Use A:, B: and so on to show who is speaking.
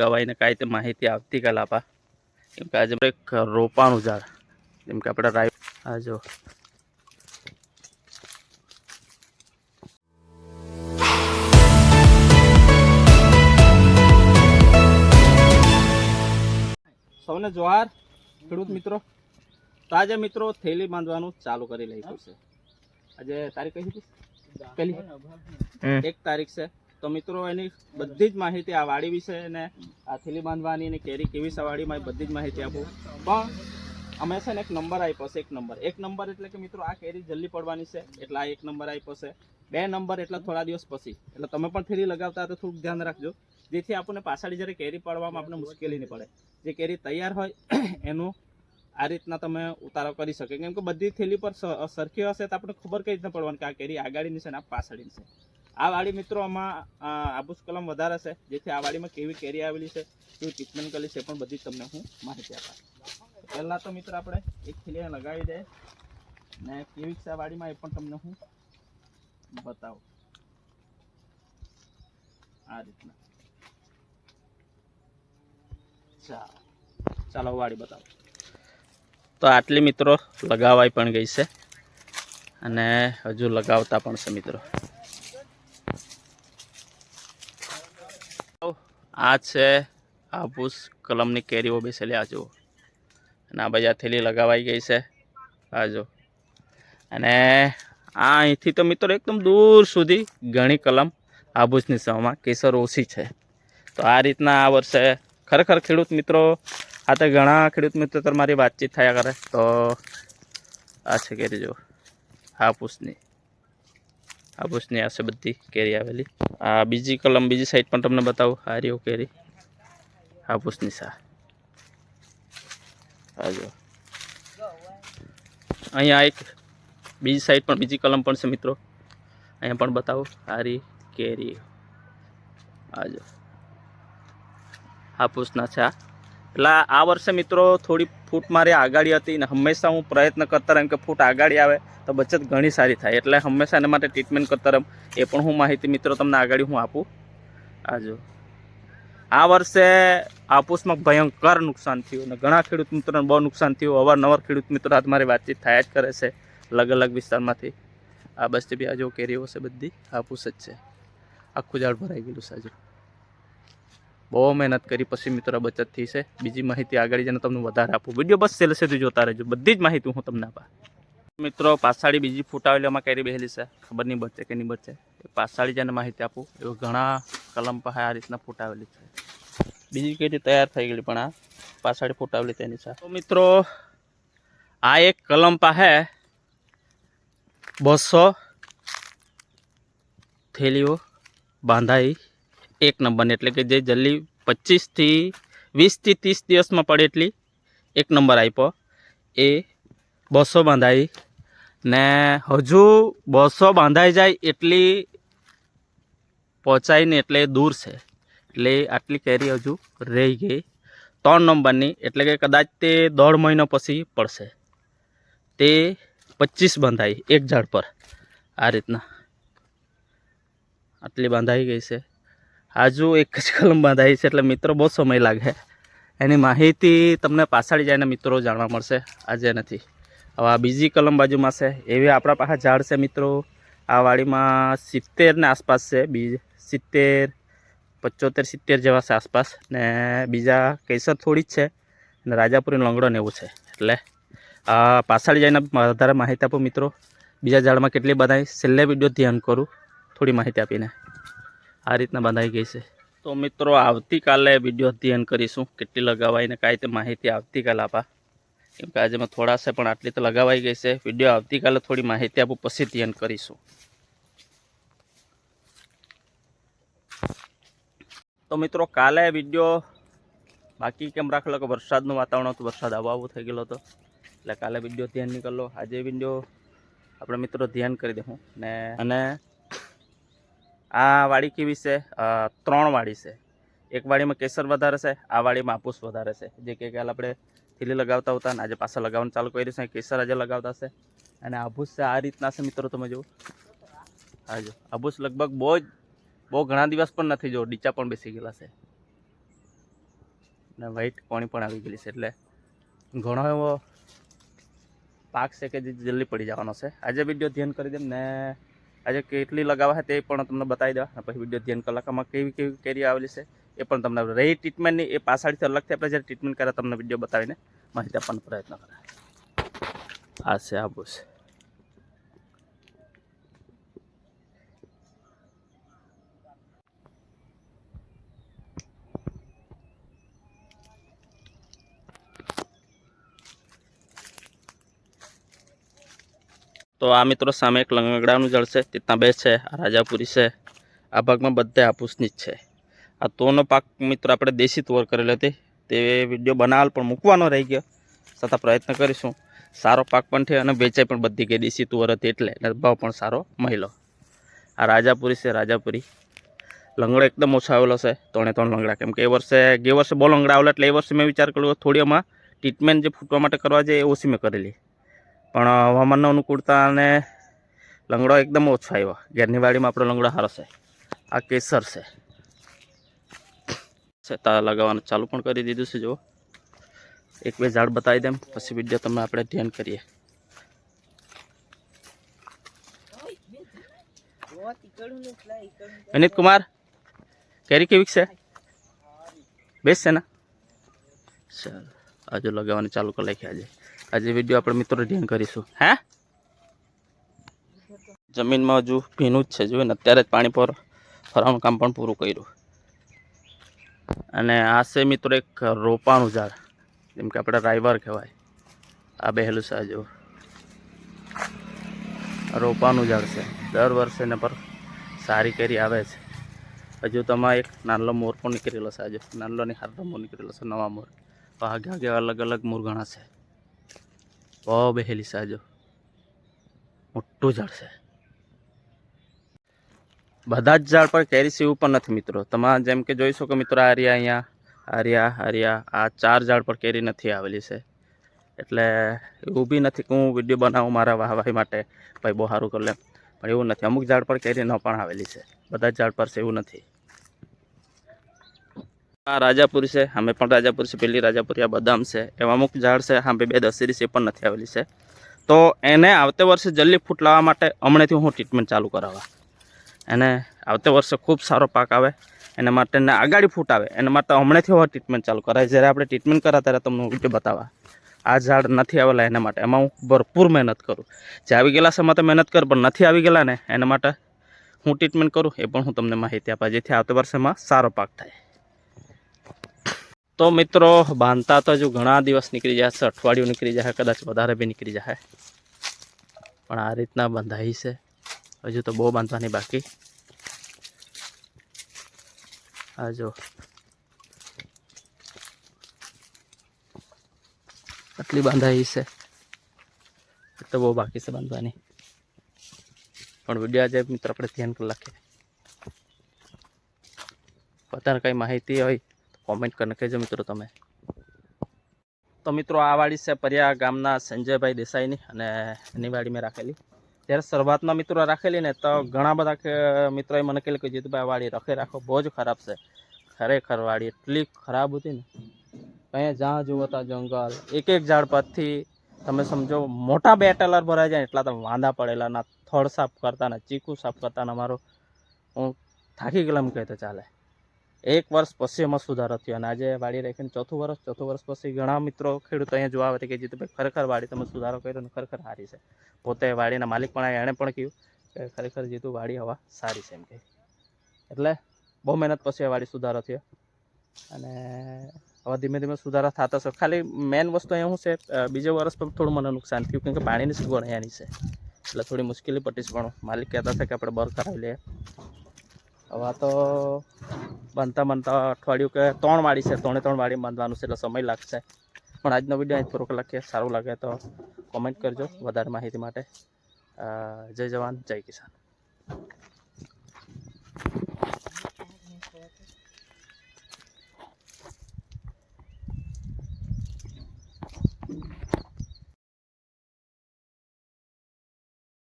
A: ગવાઈને કાંઈ તે માહિતી આવતીકાલ આપા. કેમ કે આજે એક રોપાનું ઝાડ. જેમ કે આપણે રાઈ આ જો. સૌને જોહાર ખેડૂત મિત્રો. તો આજે મિત્રો થેલી બાંધવાનું ચાલુ કરી લઈશું છે. આજે તારીખ કઈ હતી? પહેલી? એક તારીખ છે. તો મિત્રો, એની બધી જ માહિતી આ વાડી વિશે ને આ થેલી બાંધવાની ને કેરી કેવી સવાડીમાં બધી જ માહિતી આપું. પણ અમે છે ને એક નંબર આપ્યો છે, એક નંબર. એક નંબર એટલે કે મિત્રો, આ કેરી જલ્દી પડવાની છે, એટલે આ એક નંબર આપ્યો છે. બે નંબર એટલે થોડા દિવસ પછી. એટલે તમે પણ થેલી લગાવતા તો થોડુંક ધ્યાન રાખજો. જેથી આપણને પાછળ જ્યારે કેરી પાડવામાં આપણે મુશ્કેલી નહીં પડે. જે કેરી તૈયાર હોય, એનું આ રીતના તમે ઉતારો કરી શકે. કેમ કે બધી થેલી પર સરખી હશે તો આપણે ખબર કઈ રીતના પડવાની કે આ કેરી આગાડીની છે ને આ પાછળની છે. આ વાડી મિત્રો આમાં આબુસ કલમ વધારે છે. જેથી આ વાડીમાં કેવી કેરી આવેલી છે, કેવી ટ્રીટમેન્ટ કરેલી છે પણ બધી તમને હું માહિતી આપા. પહેલાં તો મિત્રો આપણે એક થેલી લગાવી દે ને કેવી છે વાડીમાં એ પણ તમને હું બતાવું. આ રીતના. ચાલો ચાલો વાડી બતાવો. તો આટલી મિત્રો લગાવાઈ પણ ગઈ છે અને હજુ લગાવતા પણ છે મિત્રો. આ છે આબુસ કલમની કેરીઓ બેસેલી આ જુઓ. અને આ બજા થેલી લગાવાઈ ગઈ છે. આ જો અને આ અહીંથી તો મિત્રો એકદમ દૂર સુધી ઘણી કલમ આબુસની સમાં કેસર ઓછી છે. તો આ રીતના આ વર્ષે ખરેખર ખેડૂત મિત્રો, આ તો ઘણા ખેડૂત મિત્રો તમારી વાતચીત થયા કરે. તો આ છે કેરી જો હાપૂસની હાપૂસની આ બધી કેરી આવેલી. આ બીજી કલમ, બીજી સાઈડ પણ તમને બતાવું. હારીઓ કેરી. હાપૂસની સા આ જો. અહીંયા એક બીજી સાઈડ પણ, બીજી કલમ પણ છે મિત્રો. અહીંયા પણ બતાવો. હારી કેરી. હાજો હાપૂસના છે એટલે આ વર્ષે મિત્રો થોડી ફૂટ મારી આગાડી હતી ને હંમેશા હું પ્રયત્ન કરતા રહેમ કે ફૂટ આગાડી આવે તો બચત ઘણી સારી થાય. એટલે હંમેશા એના માટે ટ્રીટમેન્ટ કરતા રહ્યો એ પણ હું માહિતી મિત્રો તમને આગાડી હું આપું. આજો આ વર્ષે આપૂસમાં ભયંકર નુકસાન થયું અને ઘણા ખેડૂત મિત્રોને બહુ નુકસાન થયું. અવારનવાર ખેડૂત મિત્રો સાથે મારી વાતચીત થયા જ કરે છે અલગ અલગ વિસ્તારમાંથી. આ બસ બી આ કેરીઓ છે બધી હાપુસ જ છે. આખું ઝાડ ભરાઈ ગયેલું હજુ બહુ મહેનત કરી, પછી મિત્રો બચત થઈ છે. બીજી માહિતી આગળ જઈને તમને વધારે આપું. વીડિયો બસ છેલ્લે સુધી જોતા રહેજો. બધી જ માહિતી હું તમને આપા. મિત્રો, પાછાડી બીજી ફૂટાવેલીમાં કેરી બેહેલી છે. ખબર નહીં બચે કે નહીં બચે. પાછાડી જઈને માહિતી આપું. એવું ઘણા કલમ પાસે આ રીતના ફૂટાવેલી છે. બીજી કેરી તૈયાર થઈ ગયેલી, પણ આ પાછાડી ફૂટાવેલી તેની છે. તો મિત્રો, આ એક કલમ પાસે બસો થેલીઓ બાંધાઈ એક નંબરની એટલે કે જે જલ્દી પચીસથી વીસથી ત્રીસ દિવસમાં પડે એટલી એક નંબર આપ્યો. એ બસો બાંધાઈ ને હજુ બસો બાંધાઈ જાય એટલી પહોંચાઈને એટલે દૂર છે. એટલે આટલી કેરી હજુ રહી ગઈ ત્રણ નંબરની, એટલે કે કદાચ તે દોઢ મહિનો પછી પડશે. તે પચીસ બાંધાઈ એક ઝાડ પર. આ રીતના. આટલી બાંધાઈ ગઈ છે. હજુ એક જ કલમ બાંધાઈ છે એટલે મિત્રો બહુ સમય લાગે. એની માહિતી તમને પાછળ જઈને મિત્રો જાણવા મળશે. આજે નથી. હવે આ બીજી કલમ બાજુમાં છે. એવી આપણા પાસે ઝાડ છે મિત્રો. આ વાડીમાં સિત્તેરને આસપાસ છે. બીજ સિત્તેર, પચોતેર, સિત્તેર જેવા છે આસપાસ. ને બીજા કેસર થોડી જ છે. અને રાજાપુરી લંગડો એવું છે. એટલે પાછળ જઈને વધારે માહિતી આપું મિત્રો. બીજા ઝાડમાં કેટલી બધાય. છેલ્લે વીડિયો ધ્યાન કરું. થોડી માહિતી આપીને. આ રીતના બંધાઈ ગઈ છે. તો મિત્રો, આવતીકાલે વીડિયો અધ્યયન કરીશું. કેટલી લગાવાઈ ને કાંઈ તે માહિતી આવતીકાલે આપા. કેમ કે આજે મેં પણ આટલી તો લગાવાઈ ગઈ છે. વીડિયો આવતીકાલે થોડી માહિતી આપું, પછી ધ્યાન કરીશું. તો મિત્રો, કાલે વીડિયો બાકી કેમ રાખેલો? કે વરસાદનું વાતાવરણ હતું, વરસાદ આવો આવો થઈ ગયેલો હતો. એટલે કાલે વીડિયો ધ્યાન નીકળો આજે વીડિયો આપણે મિત્રો ધ્યાન કરી દઉં ને અને આ વાડી કેવી છે? ત્રણ વાડી છે. એક વાડીમાં કેસર વધારે છે, આ વાડીમાં આपूસ વધારે છે. જે કે કાલ આપણે થીલી લગાવતા હતા અને આજે પાછા લગાવવાનું ચાલુ કર્યું છે, કેસર આજે લગાવતા છે. અને આભૂસ છે, આ રીતના છે મિત્રો તમે જુઓ. હાજો આભૂસ લગભગ બહુ જ, બહુ ઘણા દિવસ પણ નથી, જો ડીચા પણ બેસી ગયેલા છે. ને વ્હાઈટ કોણી પણ આવી ગયેલી છે, એટલે ઘણો એવો પાક છે કે જે જલ્દી પડી જવાનો છે. આજે વીડિયો ધ્યાન કરી દેમ ને આજે કેટલી લગાવવા છે તે પણ તમને બતાવી દેવા. પછી વીડિયો ધ્યાન કલાકમાં કેવી કેવી કેરી આવેલી છે એ પણ તમને રહી ટ્રીટમેન્ટની એ પાછળથી અલગથી આપણે જ્યારે ટ્રીટમેન્ટ કરે તમને વીડિયો બતાવીને માહિતી આપવાનો પ્રયત્ન કરે આ છે આબુસ તો આ મિત્રો સામે એક લંગડાનું જળ છે ત્યાં બે છે, આ રાજાપુરી છે, આ ભાગમાં બધે હાપૂસની જ છે. આ તોનો પાક મિત્રો આપણે દેશી તુવર કરેલી હતી તે વીડિયો બનાવેલ પણ મૂકવાનો રહી ગયો. છતાં પ્રયત્ન કરીશું. સારો પાક પણ છે અને વેચાઈ પણ બધી ગઈ દેશી તુવર હતી એટલે ભાવ પણ સારો મળ્યો. આ રાજાપુરી છે, રાજાપુરી. લંગડો એકદમ ઓછો આવેલો છે, ત્રણે ત્રણ લંગડા. કેમ કે એ વર્ષે ગે વર્ષે બહુ લંગડા આવેલા એટલે એ વર્ષે મેં વિચાર કર્યો થોડી એમાં ટ્રીટમેન્ટ જે ફૂટવા માટે કરવા જાય એ ઓછી મેં કરેલી. પણ હવામાનના અનુકૂળતા અને લંગડો એકદમ ઓછો આવ્યો. ઘેરની વાડીમાં આપણો લંગડો સારો છે. આ કેસર છે. છે તા લગાવવાનું ચાલુ પણ કરી દીધું છે, જુઓ. એક બે ઝાડ બતાવી દેમ, પછી વીડિયો તમે આપણે ધ્યાન કરીએ. વિનીત કુમાર કેરી કેવી છે? બેસ છે ને? ચાલ હજુ લગાવવાની ચાલુ કરી નાખી આજે આજે વીડિયો આપણે મિત્રો ધ્યાન કરીશું. હે? જમીનમાં હજુ ભીનું જ છે. જોયું ને, અત્યારે જ પાણી પર ફરવાનું કામ પણ પૂરું કર્યું. અને આ છે મિત્રો એક રોપાનું ઝાડ, જેમ કે આપણે રાયવાર કહેવાય. આ બેહેલું છે જો રોપાનું ઝાડ છે. દર વર્ષે એના પર સારી કેરી આવે છે. હજુ તમારે એક નાનલો મોર પણ નીકળેલો છે આજે નાનલો ને હારલો મોર નીકળેલો છે, નવા મોર. આગે આગે અલગ અલગ મોર ઘણા છે. બહુ બેહેલી સાજો. મોટું ઝાડ છે. બધા જ ઝાડ પર કેરી સીવું પણ નથી મિત્રો. તમે જેમ કે જોઈ શકો મિત્રો આ રહ્યા અહીંયા, આર્યા આર્યા, આ ચાર ઝાડ પર કેરી નથી આવેલી છે. એટલે એવું બી નથી કે હું વીડિયો બનાવું મારા વાહવાહી માટે. ભાઈ બહુ સારું કરી પણ એવું નથી. અમુક ઝાડ પર કેરી ન પણ આવેલી છે. બધા જ ઝાડ પર એવું નથી. આ રાજાપુરી છે, અમે પણ રાજાપુરી છે, પેલી રાજાપુરી આ બદામ છે એવા અમુક ઝાડ છે, હા, બે દશેરી છે પણ નથી આવેલી છે. તો એને આવતે વર્ષે જલ્દી ફૂટ લાવવા માટે હમણાંથી હું ટ્રીટમેન્ટ ચાલુ કરાવવા. એને આવતે વર્ષે ખૂબ સારો પાક આવે, એના માટે એને આગાડી ફૂટ આવે, એના માટે હમણાંથી હવે ટ્રીટમેન્ટ ચાલુ કરાય. જ્યારે આપણે ટ્રીટમેન્ટ કરા ત્યારે તમને વીડિયો બતાવવા આ ઝાડ નથી આવેલા એના માટે. એમાં હું ભરપૂર મહેનત કરું. જે આવી ગયેલા છે માટે મહેનત કર, પણ નથી આવી ગયેલા ને, એના માટે હું ટ્રીટમેન્ટ કરું, એ પણ હું તમને માહિતી આપા જેથી આવતા વર્ષેમાં સારો પાક થાય. તો મિત્રો, બાંધતા તો હજુ ઘણા દિવસ નીકળી જશે અઠવાડિયું નીકળી જશે કદાચ વધારે બી નીકળી જશે પણ આ રીતના બંધાઈ છે. હજુ તો બહુ બાંધવાની બાકી. આ જો. આટલી બાંધાઈ છે. તો બહુ બાકી છે બાંધવાની. પણ વીડિયો આજે મિત્ર આપણે ધ્યાન કરી લખીએ વધારે કંઈ માહિતી હોય કોમેન્ટ કરીને કહેજો મિત્રો તમે. તો મિત્રો આ વાડી છે પરિયા ગામના સંજયભાઈ દેસાઈની અને એની વાડી મેં રાખેલી. ત્યારે શરૂઆતમાં મિત્રો રાખેલી ને તો ઘણા બધા મિત્રોએ મને કહેલું કે જીતુભાઈ વાડી રખે રાખો, બહુ જ ખરાબ છે. ખરેખર વાડી એટલી ખરાબ હતી ને. કંઈ જ્યાં જુઓ ત્યાં જંગલ એક એક ઝાડ પરથી તમે સમજો મોટા બે ટેલર ભરાઈ જાય એટલા તો વાંધા પડેલા ના થળ સાફ કરતા ના ચીકુ સાફ કરતા ને અમારું હું થાકી ગયેલા એમ કહે તો ચાલે. એક વર્ષ પછી એમાં સુધારો થયો. અને આજે વાડી રાખીને ચોથું વર્ષ ચોથું વર્ષ પછી ઘણા મિત્રો ખેડૂતો અહીંયા જોવા આવે કે જીતુભાઈ ખરેખર વાડી તમે સુધારો કર્યો અને ખરેખર સારી છે. પોતે વાડીના માલિક પણ એણે પણ કહ્યું કે ખરેખર જીતુ વાડી હવા સારી છે એમ કે એટલે બહુ મહેનત પછી આ વાડી સુધારો થયો. અને હવે ધીમે ધીમે સુધારો થતા છે. ખાલી મેઇન વસ્તુ અહીંયા શું છે? બીજે વર્ષ પર થોડું મને નુકસાન થયું કેમ કે પાણીની સગવડ અહીંયાની છે. એટલે થોડી મુશ્કેલી પટીશ પણ માલિક કહેતા હતા કે આપણે બર કરાવી લઈએ હવે તો બનતા બનતા અઠવાડિયું કે ત્રણ વાડી છે, ત્રણે ત્રણ વાડી બાંધવાનું છે એટલે સમય લાગશે. પણ આજનો વીડિયો અહીં થોડોક લખીએ સારું લાગે તો કોમેન્ટ કરજો, વધારે માહિતી માટે. જય જવાન, જય કિસાન.